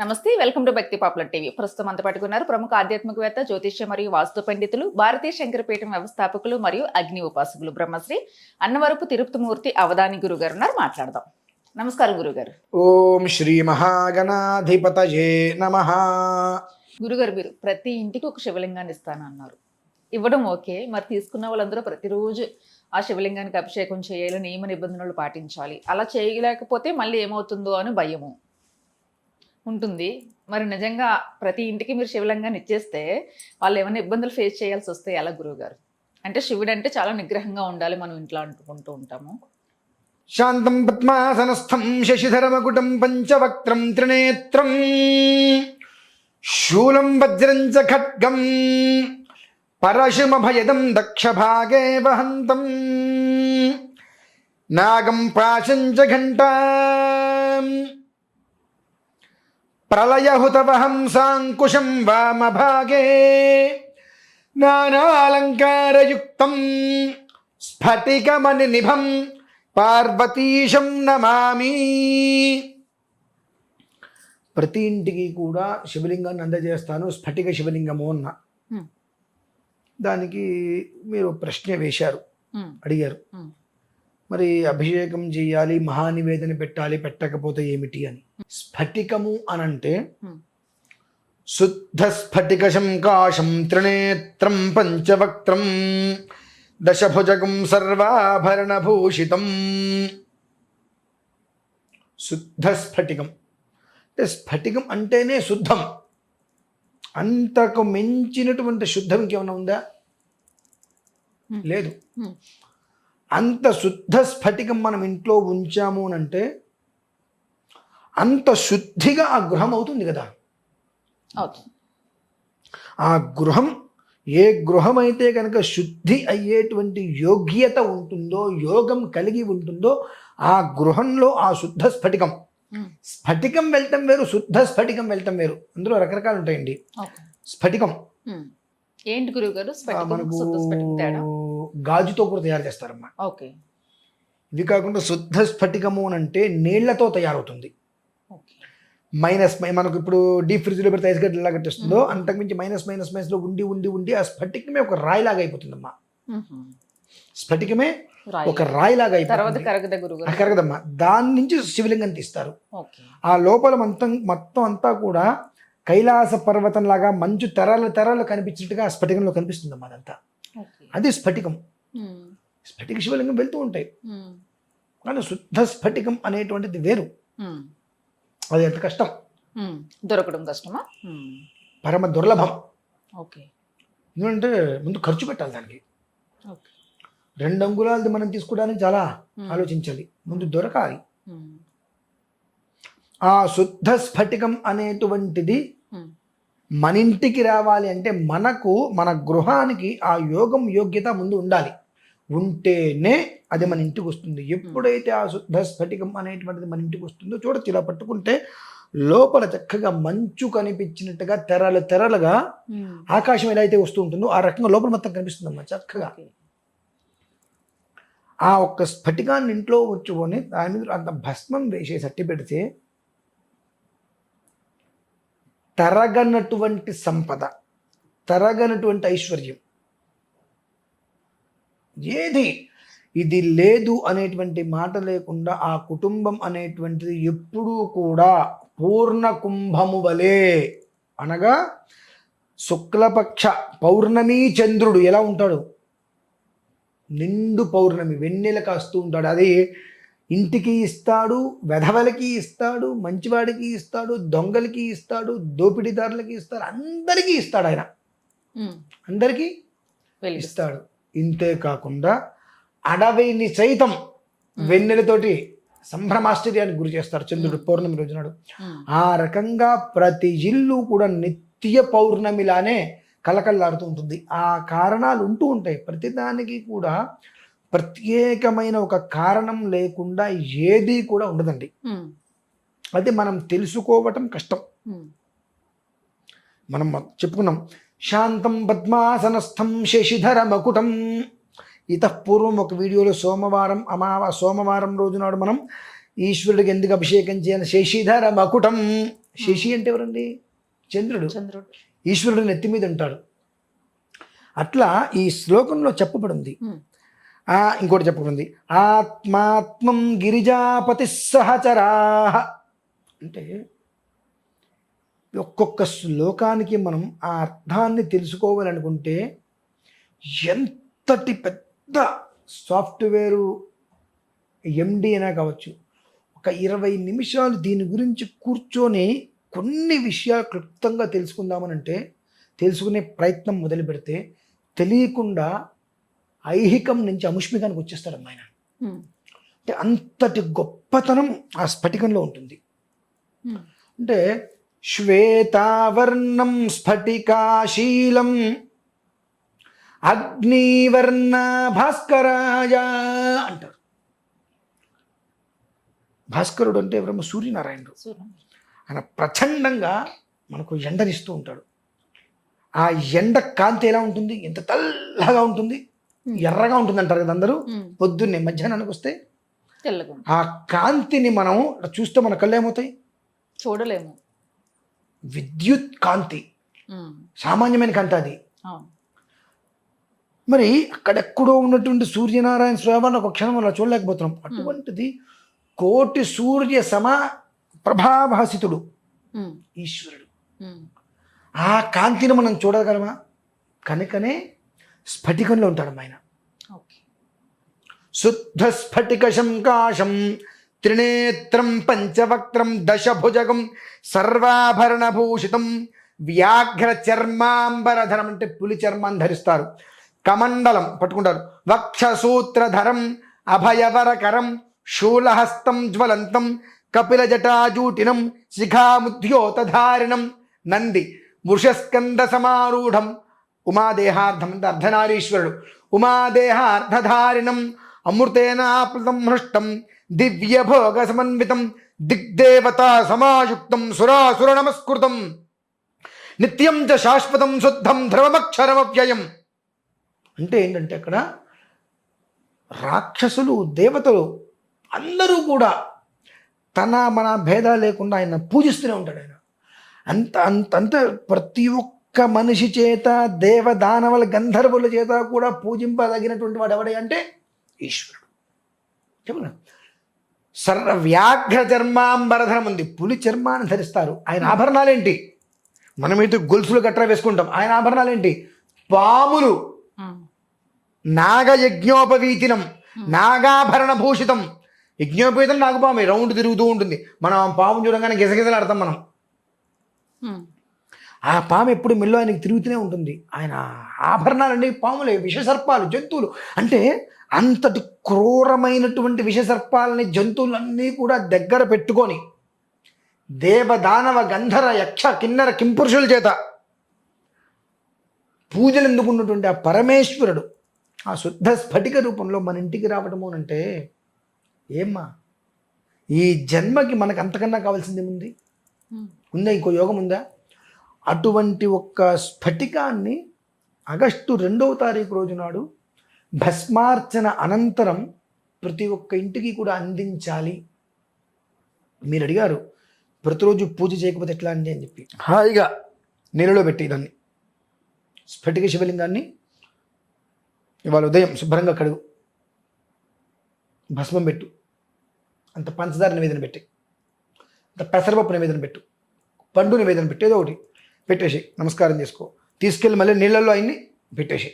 నమస్తే welcome to Bhakti popular TV. ప్రస్తుతం అంత పట్టుకున్నారు ప్రముఖ ఆధ్యాత్మికవేత్త జ్యోతిష్య మరియు వాస్తు పండితులు భారతీయ శంకరపీఠం వ్యవస్థాపకులు మరియు అగ్ని ఉపాసకులు బ్రహ్మశ్రీ అన్నవరపు తిరుపతిమూర్తి అవధాని గురుగారు ఉన్నారు. మాట్లాడదాం. నమస్కారం గురుగారు. ఓం శ్రీ మహాగణాధిపతయే నమ. గురుగారు మీరు ప్రతి ఇంటికి ఒక శివలింగాన్ని ఇస్తాను అన్నారు. ఇవ్వడం ఓకే మరి తీసుకున్న వాళ్ళందరూ ప్రతిరోజు ఆ శివలింగానికి అభిషేకం చేయాలి నియమ నిబంధనలు పాటించాలి. అలా చేయలేకపోతే మళ్ళీ ఏమవుతుందో అని భయము. ఉంటుంది. మరి నిజంగా ప్రతి ఇంటికి మీరు శివలింగాన్ని ఇచ్చేస్తే వాళ్ళు ఏమైనా ఇబ్బందులు ఫేస్ చేయాల్సి వస్తే ఎలా గురువుగారు? అంటే శివుడు అంటే చాలా నిగ్రహంగా ఉండాలి మనం ఇంట్లో అనుకుంటూ ఉంటాము. శాంతం పద్మాసనస్థం శశిధరమకుటం పంచవక్త్రం త్రినేత్రం శూలం వజ్రం చ ఖడ్గం పరశుమభయదం దక్షభాగే వహంతం. నాగం పాశం చ ఘంటా ప్రళయహుతవహం సాంకుశం వామభాగే నానాలంకారయుక్తం స్ఫటికమణి నిభం పార్వతీశం నమామి ప్రతి ఇంటికి కూడా శివలింగాన్ని అందజేస్తాను స్ఫటిక శివలింగము అన్న. దానికి మీరు ప్రశ్న వేశారు అడిగారు. మరి అభిషేకం చేయాలి మహానివేదన పెట్టాలి పెట్టకపోతే ఏమిటి అని స్ఫటికము అనంటే Hmm. శుద్ధ స్ఫటిక శంకాశం త్రినేత్రం పంచవక్త్రం దశభుజగం సర్వాభరణభూషితం శుద్ధ స్ఫటికం అంటే స్ఫటికం అంటేనే శుద్ధం అంతకు మించినటువంటి శుద్ధం ఇంకేమైనా ఉందా. లేదు. అంత శుద్ధ స్ఫటికం మనం ఇంట్లో ఉంచాము అని అంటే అంత శుద్ధిగా ఆ గృహం అవుతుంది కదా. ఆ గృహం ఏ గృహం అయితే కనుక శుద్ధి అయ్యేటువంటి యోగ్యత ఉంటుందో యోగం కలిగి ఉంటుందో ఆ గృహంలో ఆ శుద్ధ స్ఫటికం. స్ఫటికం వెళ్ళటం వేరు శుద్ధ స్ఫటికం వెళ్ళటం వేరు. అందులో రకరకాలు ఉంటాయండి. స్ఫటికం. ఏంటి గురువుగారు? ఆ, స్ఫటికం మనకు గాజుతో కూడా తయారు చేస్తారమ్మా. ఓకే. ఇది కాకుండా శుద్ధ స్ఫటికము అని అంటే నీళ్ళతో తయారవుతుంది. మైనస్ మనకు ఇప్పుడు డీప్ ఫ్రిడ్జ్లో పెడితే ఐస్ గడ్డ ఎలా కట్టిస్తుందో అంతకుమించి మైనస్ మైనస్ మైనస్లో ఉండి ఉండి ఉండి ఆ స్ఫటికమే ఒక రాయిలాగా అయిపోతుందమ్మా. స్ఫటికమే. ఒక రాయిలాగా అయిపోతుంది. కరగదమ్మా. దాని నుంచి శివలింగం తీస్తారు. ఆ లోపల మొత్తం మొత్తం అంతా కూడా కైలాస పర్వతం లాగా మంచు తెరలు తెరలు కనిపించినట్టుగా ఆ స్ఫటికంలో కనిపిస్తుందమ్మా అదంతా. అది స్ఫటికం. స్ఫటిక శివలింగం వెళ్తూ ఉంటాయి. కానీ శుద్ధ స్ఫటికం అనేటువంటిది వేరు. అది ఎంత కష్టం. దొరకడం కష్టమా? పరమ దుర్లభం. ఓకే. ఎందుకంటే ముందు ఖర్చు పెట్టాలి దానికి. ఓకే. రెండు అంగుళాలది మనం తీసుకోవడానికి చాలా ఆలోచించాలి. ముందు దొరకాలి. ఆ శుద్ధ స్ఫటికం అనేటువంటిది మన ఇంటికి రావాలి అంటే మనకు మన గృహానికి ఆ యోగం యోగ్యత ముందు ఉండాలి. ఉంటేనే అది మన ఇంటికి వస్తుంది. ఎప్పుడైతే ఆ శుద్ధ స్ఫటికం అనేటువంటిది మన ఇంటికి వస్తుందో చూడొచ్చు ఇలా పట్టుకుంటే లోపల చక్కగా మంచు కనిపించినట్టుగా తెరలు తెరలుగా ఆకాశం ఎలా అయితే వస్తూ ఉంటుందో ఆ రకంగా లోపల మొత్తం కనిపిస్తుందమ్మా చక్కగా. ఓకే. ఆ ఒక్క స్ఫటికాన్ని ఇంట్లో ఉంచుకొని దాని మీద అంత భస్మం వేసేసి అట్టి పెడితే తరగనటువంటి సంపద తరగనటువంటి ఐశ్వర్యం. ఏది? ఇది లేదు అనేటువంటి మాట లేకుండా ఆ కుటుంబం అనేటువంటిది ఎప్పుడూ కూడా పూర్ణ కుంభము వలె అనగా శుక్లపక్ష పౌర్ణమి చంద్రుడు ఎలా ఉంటాడు? నిండు పౌర్ణమి వెన్నెల కాస్తూ ఉంటాడు. అది ఇంటికి ఇస్తాడు వెధవలకి ఇస్తాడు మంచివాడికి ఇస్తాడు దొంగలకి ఇస్తాడు దోపిడీదారులకి ఇస్తాడు అందరికీ ఇస్తాడు ఆయన. అందరికీ. ఇస్తాడు. ఇంతే కాకుండా అడవిని సైతం వెన్నెలతోటి సంభ్రమాశ్చర్యానికి గురి చేస్తాడు చంద్రుడు పౌర్ణమి రోజునాడు. ఆ రకంగా ప్రతి ఇల్లు కూడా నిత్య పౌర్ణమిలానే కలకల్లాడుతూ ఉంటుంది. ఆ కారణాలు ఉంటూ ఉంటాయి. ప్రతిదానికి కూడా ప్రత్యేకమైన ఒక కారణం లేకుండా ఏది కూడా ఉండదండి. అది మనం తెలుసుకోవటం కష్టం. మనం చెప్పుకున్నాం శాంతం పద్మాసనస్థం శశిధర మకుటం. పూర్వం ఒక వీడియోలో సోమవారం అమావా సోమవారం రోజు నాడు మనం ఈశ్వరుడికి ఎందుకు అభిషేకం చేయాలి? శశిధర మకుటం. శశి అంటే ఎవరండి? చంద్రుడు. చంద్రుడు. ఈశ్వరుడు నెత్తి మీద ఉంటాడు. అట్లా ఈ శ్లోకంలో చెప్పబడింది. ఆ ఇంకోటి చెప్పుకుంది ఆత్మాత్మం గిరిజాపతి సహచరా. అంటే ఒక్కొక్క శ్లోకానికి మనం ఆ అర్థాన్ని తెలుసుకోవాలనుకుంటే ఎంతటి పెద్ద సాఫ్ట్వేరు ఎండి అయినా కావచ్చు ఒక ఇరవై నిమిషాలు దీని గురించి కూర్చొని కొన్ని విషయాలు క్లుప్తంగా తెలుసుకుందామనంటే తెలుసుకునే ప్రయత్నం మొదలు పెడితే తెలియకుండా ఐహికం నుంచి అముష్మికానికి వచ్చేస్తాడు ఆయన. అంటే అంతటి గొప్పతనం ఆ స్ఫటికంలో ఉంటుంది. అంటే శ్వేతావర్ణం స్ఫటికాశీలం అగ్నివర్ణ భాస్కరాయ అంటారు. భాస్కరుడు అంటే ఎవరమ్మా? సూర్యనారాయణుడు. ఆయన ప్రచండంగా మనకు ఎండనిస్తూ ఉంటాడు. ఆ ఎండ కాంతి ఎలా ఉంటుంది? ఎంత తెల్లగా ఉంటుంది? ఎర్రగా ఉంటుంది అంటారు కదా అందరూ? ఉమ్. పొద్దున్నే మధ్యాహ్నానికి వస్తే. ఆ కాంతిని మనం చూస్తే మన కళ్ళు ఏమవుతాయి? చూడలేము. విద్యుత్ కాంతి. ఉమ్. సామాన్యమైన కాంతి అది. మరి అక్కడెక్కడో ఉన్నటువంటి సూర్యనారాయణ స్వామిని ఒక క్షణం అలా చూడలేకపోతున్నాం. అటువంటిది కోటి సూర్య సమ ప్రభాభాసితుడు. ఈశ్వరుడు. ఆ కాంతిని మనం చూడగలమా? కనుకనే స్ఫటికంలో ఉంటాడు ఆయన శుద్ధ స్ఫటిక శంకాశం త్రినేత్రం పంచవక్త్రం దశభుజగం సర్వాభరణభూషితం వ్యాఘ్ర చర్మాంబరధరం అంటే పులి చర్మాన్ని ధరిస్తారు. కమండలం పట్టుకుంటారు. వక్షసూత్రధరం అభయవరకరం శూలహస్తం జ్వలంతం కపిల జటాజూటినం శిఖాముద్యోతధారిణం నంది వృషస్కంద సమారూఢం ఉమాదేహార్థం అంటే అర్ధనారీశ్వరుడు ఉమాదేహార్ధధారిణం అమృతేనాప్లుతం హృష్టం దివ్యభోగ సమన్వితం దిగ్దేవత సమాయుక్తం సురాసుర నమస్కృతం నిత్యం చ శాశ్వతం శుద్ధం ధ్రవమక్షరమవ్యయం అంటే ఏంటంటే అక్కడ రాక్షసులు దేవతలు అందరూ కూడా తన మన భేదాలు లేకుండా ఆయన పూజిస్తూనే ఉంటాడు ఆయన. అంత అంత అంత ప్రతి ఒక్క మనిషి చేత దేవదానవుల గంధర్వుల చేత కూడా పూజింపదగినటువంటి వాడు ఎవడే అంటే ఈశ్వరుడు. చెప్పనా సర్వ వ్యాఘ్ర చర్మాంబరధరం ఉంది పులి చర్మాన్ని ధరిస్తారు. ఆయన ఆభరణాలు ఏంటి మనమైతే గొలుసులు గట్రా వేసుకుంటాం. ఆయన ఆభరణాలు ఏంటి పాములు. నాగయజ్ఞోపవీతినం. నాగాభరణ భూషితం యజ్ఞోపవీతం నాగపాము రౌండ్ తిరుగుతూ ఉంటుంది. మనం పాము చూడగానే గిజగిజలాడతాం మనం. ఆ పాము ఎప్పుడు మెల్లో ఆయనకి తిరుగుతూనే ఉంటుంది. ఆయన ఆభరణాలన్నీ పాములే విషసర్పాలు జంతువులు. అంటే అంతటి క్రూరమైనటువంటి విషసర్పాలని జంతువులన్నీ కూడా దగ్గర పెట్టుకొని దేవదానవ గంధర యక్ష కిన్నర కింపురుషుల చేత పూజలు ఎందుకున్నటువంటి ఆ పరమేశ్వరుడు ఆ శుద్ధ స్ఫటిక రూపంలో మన ఇంటికి రావటము అంటే ఏమ్మా? ఈ జన్మకి మనకు అంతకన్నా కావాల్సింది ఉంది. ఉందా ఇంకో యోగం ఉందా? అటువంటి ఒక్క స్ఫటికాన్ని ఆగస్టు రెండవ తారీఖు రోజు నాడు భస్మార్చన అనంతరం ప్రతి ఒక్క ఇంటికి కూడా అందించాలి. మీరు అడిగారు ప్రతిరోజు పూజ చేయకపోతే ఎట్లా అండి అని చెప్పి. హాయిగా నీళ్ళలో పెట్టి దాన్ని. స్ఫటిక శివలింగాన్ని ఇవాళ ఉదయం శుభ్రంగా కడుగు. భస్మం పెట్టు. అంత పంచదార నివేదన పెట్టి. అంత పెసరపప్పు నివేదన పెట్టు. పండు నివేదన పెట్టు. ఏదో ఒకటి. పెట్టేసి నమస్కారం చేసుకో. తీసుకెళ్ళి మళ్ళీ నీళ్ళల్లో అయింది పెట్టేసి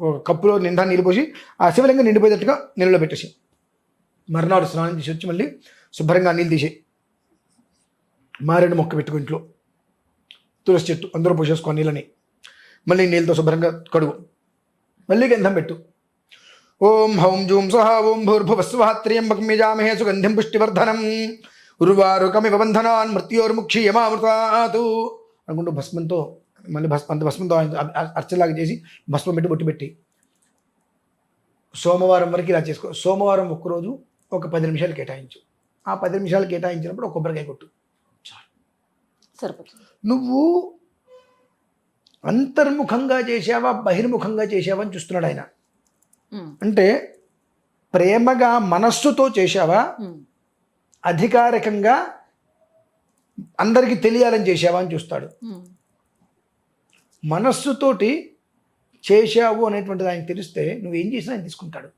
ఒక కప్పులో నిండా నీళ్ళు పోసి ఆ శివలింగం నిండిపోయేటట్టుగా నీళ్ళలో పెట్టేసి మర్నాడు స్నానం చేసి వచ్చి మళ్ళీ శుభ్రంగా నీళ్ళు తీసి మారేడు మొక్క పెట్టుకో ఇంట్లో. తులసి చెట్టు అందరూ పోసేసుకో నీళ్ళని. మళ్ళీ నీళ్ళతో శుభ్రంగా కడుగు. మళ్ళీ గంధం పెట్టు. ఓం హౌం జూం సహ ఓం భూర్భువస్వాత్రియంబకం యజామహే సుగంధిం పుష్టివర్ధనం. ఉర్వారుకమివ బంధనాన్ మృత్యోర్ముక్షి యమామృతాతు అనుకుంటూ భస్మంతో మళ్ళీ భస్మ అంత భస్మంతో అర్చలాగా చేసి భస్మం పెట్టి బొట్టు పెట్టి సోమవారం వరకు ఇలా చేసుకో సోమవారం ఒక్కరోజు ఒక పది నిమిషాలు కేటాయించు. ఆ పది నిమిషాలు కేటాయించినప్పుడు ఒక కొబ్బరికాయ కొట్టు. సరిపోతుంది. నువ్వు అంతర్ముఖంగా చేసావా బహిర్ముఖంగా చేసావా అని చూస్తున్నాడు ఆయన. అంటే ప్రేమగా మనస్సుతో చేశావా. అధికారికంగా అందరికీ తెలియాలని చేసావా అని చూస్తాడు. మనస్సుతోటి చేశావు అనేటువంటిది ఆయన తెలిస్తే నువ్వేం చేసినా ఆయన తీసుకుంటాడు.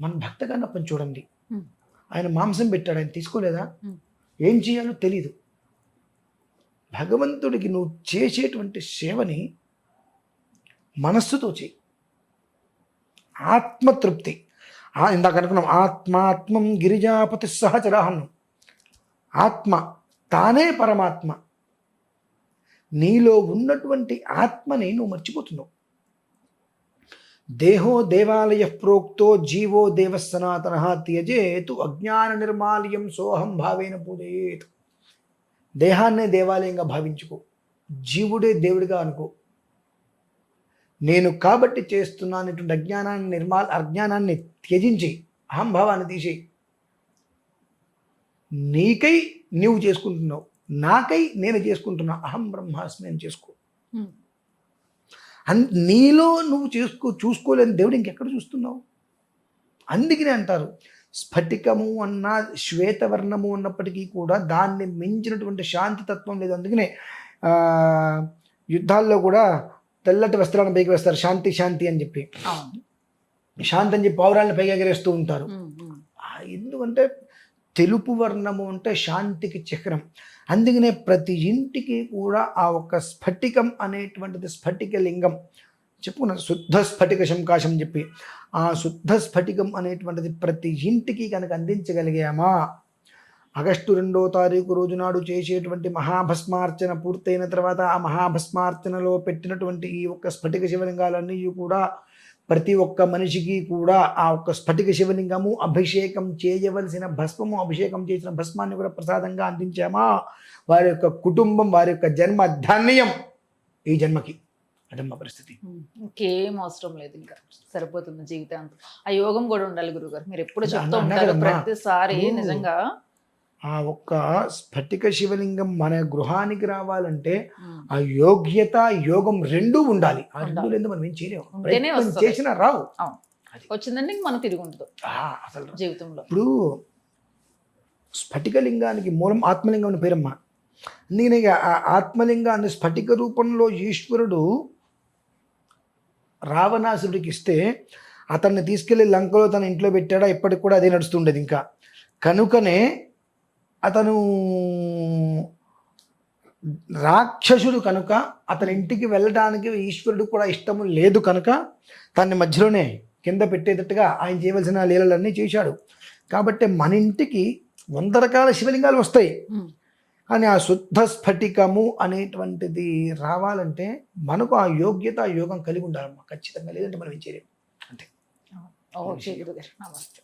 మన భక్త కన్నప్పని చూడండి. ఆయన మాంసం పెట్టాడు ఆయన తీసుకోలేదా. ఏం చేయాలో తెలీదు. భగవంతుడికి నువ్వు చేసేటువంటి సేవని మనస్సుతో చేయి. ఆత్మతృప్తి. ఇందాక అనుకున్నాం ఆత్మాత్మం గిరిజాపతి సహచరాహన్నం ఆత్మ. తానే పరమాత్మ. నీలో ఉన్నటువంటి ఆత్మని నువ్వు మర్చిపోతున్నావు. దేహో దేవాలయ ప్రోక్తో జీవో దేవ త్యజేతు అజ్ఞాన నిర్మాల్యం సోహం భావేన పూజయేత్. దేహాన్నే దేవాలయంగా భావించుకో. జీవుడే దేవుడిగా అనుకో. నేను కాబట్టి చేస్తున్నానటువంటి అజ్ఞానాన్ని నిర్మా అజ్ఞానాన్ని త్యజించి అహంభావాన్ని తీసేయి. నీకై నీవు చేసుకుంటున్నావు. నాకై నేను చేసుకుంటున్నా. అహం బ్రహ్మాస్మి అని చేసుకో. ఉమ్. అన్ నీలో నువ్వు చేసుకో చూసుకోలేని దేవుడు ఇంకెక్కడ చూస్తున్నావు? అందుకనే అంటారు. స్ఫటికము అన్న శ్వేతవర్ణము ఉన్నప్పటికీ కూడా దాన్ని మించినటువంటి శాంతి తత్వం లేదు. అందుకనే యుద్ధాల్లో కూడా తెల్లటి వస్త్రాలను పైకి వేస్తారు. శాంతి శాంతి అని చెప్పి. శాంతి అని చెప్పి పౌరాలను పైకి ఎగరేస్తూ ఉంటారు. ఉమ్. ఆ, ఎందుకంటే తెలుపు వర్ణము అంటే శాంతికి చక్రం. అందుకనే ప్రతి ఇంటికి కూడా ఆ ఒక్క స్ఫటికం అనేటువంటిది స్ఫటిక లింగం. చెప్పుకున్న శుద్ధ స్ఫటిక శంకాశం చెప్పి. ఆ శుద్ధ స్ఫటికం అనేటువంటిది ప్రతి ఇంటికి కనుక అందించగలిగామా? ఆగస్టు రెండో తారీఖు రోజు నాడు చేసేటువంటి మహాభస్మార్చన పూర్తయిన తర్వాత ఆ మహాభస్మార్చనలో పెట్టినటువంటి ఈ ఒక్క స్ఫటిక శివలింగాలన్నీ కూడా ప్రతి ఒక్క మనిషికి కూడా ఆ ఒక్క స్ఫటిక శివలింగము అభిషేకం చేయవలసిన భస్మము అభిషేకం చేసిన భస్మాన్ని కూడా ప్రసాదంగా అందించామా? వారి యొక్క కుటుంబం వారి యొక్క జన్మ ధన్యం ఈ జన్మకి. అదమ్మ పరిస్థితి. ఇంకేం అవసరం లేదు ఇంకా. సరిపోతుంది జీవితాంతం. ఆ యోగం కూడా ఉండాలి గురుగారు మీరు ఎప్పుడు చెప్తూ ఉంటారు. ప్రతిసారి నిజంగా ఆ ఒక్క స్ఫటిక శివలింగం మన గృహానికి రావాలంటే. ఆ. యోగ్యత యోగం రెండూ ఉండాలి. ఆ రెండు. లేదు మనం ఏం చేయలేము. చేసినా రావు. వచ్చిందంటే ఇంక మనం తిరిగి ఉండదు. అసలు జీవితంలో. ఇప్పుడు స్ఫటికలింగానికి మూలం ఆత్మలింగం అని పేరమ్మ. అందుకనే ఆ ఆత్మలింగాన్ని స్ఫటిక రూపంలో ఈశ్వరుడు రావణాసురుడికి ఇస్తే అతన్ని తీసుకెళ్ళి లంకలో తన ఇంట్లో పెట్టాడా? ఇప్పటికి కూడా అదే నడుస్తుండేది ఇంకా. కనుకనే అతను రాక్షసుడు కనుక అతని ఇంటికి వెళ్ళడానికి ఈశ్వరుడు కూడా ఇష్టము లేదు కనుక తన్ని మధ్యలోనే కింద పెట్టేటట్టుగా ఆయన చేయవలసిన లీలలన్నీ చేశాడు. కాబట్టి మన ఇంటికి వంద రకాల శివలింగాలు వస్తాయి. కానీ ఆ శుద్ధ స్ఫటికము అనేటువంటిది రావాలంటే మనకు ఆ యోగ్యత యోగం కలిగి ఉండాలమ్మా. ఖచ్చితంగా లేదంటే మనం ఏం చేయలేము అంతే. నమస్తే.